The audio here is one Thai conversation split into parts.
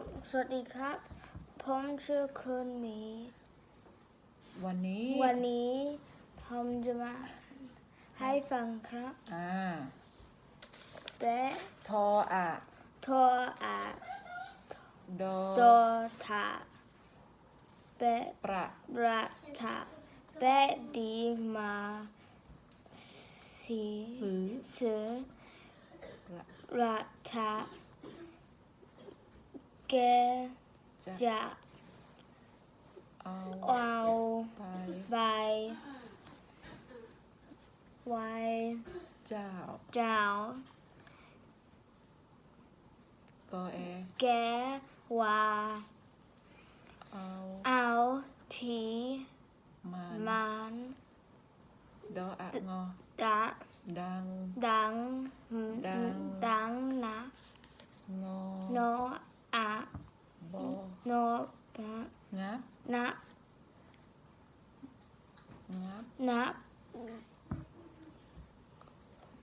ผมสวัสดีครับ ผมชื่อคุณหมี วันนี้วันนี้ผมจะมาให้ฟังครับอ่าแปะทออะทออาดอโตทาแปะประประทาแปะดีมาสีซื้อสือประระทา แกจะจะเอาเอาไปใบไว้เจ้าเโนนะงับนะงับนับ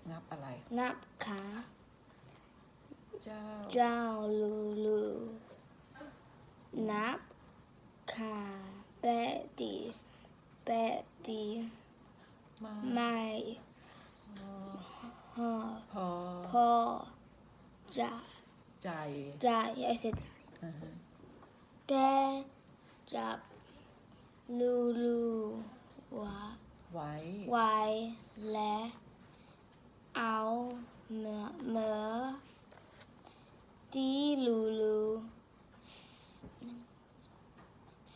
งับอะไรนับขาเจ้าเจ้าลูลูนับขาแปะดีแปะดีมาไม่พอพอพอพ่อจะใจจะ yes it อือฮึ แกจับลูลูวะไว้ ไว้และเอาเมื่อเมื่อตีลูลู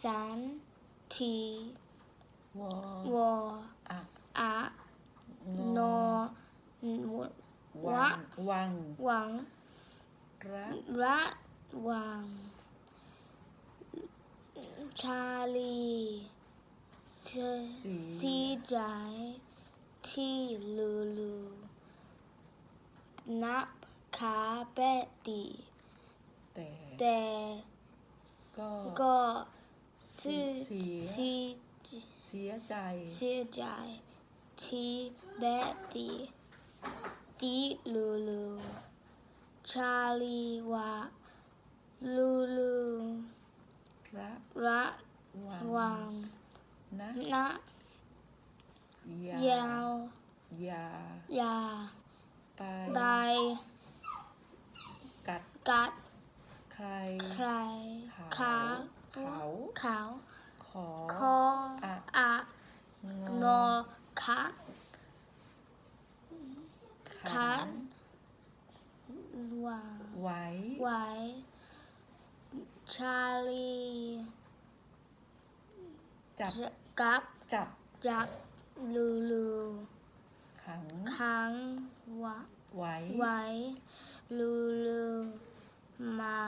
สันทีวอวออะอะงโนอววัวะงวังหวังระระวัง ชาลีเสสีสีใจที่ลูลูนับขาแปะตีแต่แต่ก็ก็ซื้อเสียสีเสียใจเสียใจที่แปะตีตีลูลูชาลีว่าลูลู ระระวังวังนะนะยายาวยาอยาไปใบกัดกัดใครใครเขาขาเขาขาวขอคออะอะงงอขาขัขันนวางไว้ไว้ ชาลีจับจะกับ จับจับลูลูขังขังวะไว้ไว้ลูลูมา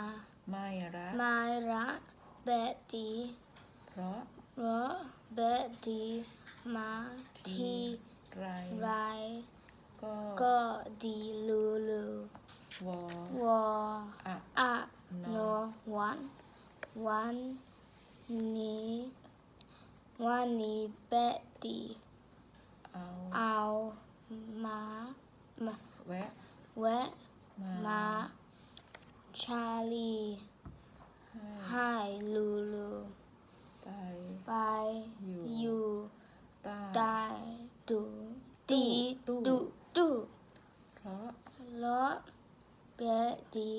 ไม่รักไม่รักแบดดีเพราะเพราะแบดดีมาที่ไรไรก็ก็ดีลูลูวอวออะอะโน วันวันนี้วันนี้แบดดีเอาเอามามาแวะแวะมามาชาลีให้ให้ลูลูไปไปอยู่อยู่ใต้ใต้ดูตีตู้ดูดูเพราะแล้วเบดี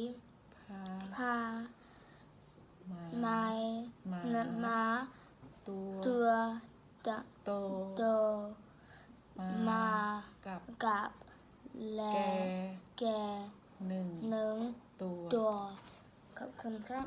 พาพามาไม้ มานมาตัวตัวตะโตโตมามากับกับแลแกแกหนึ่งหนึ่งตัวตัวขอบคุณครับ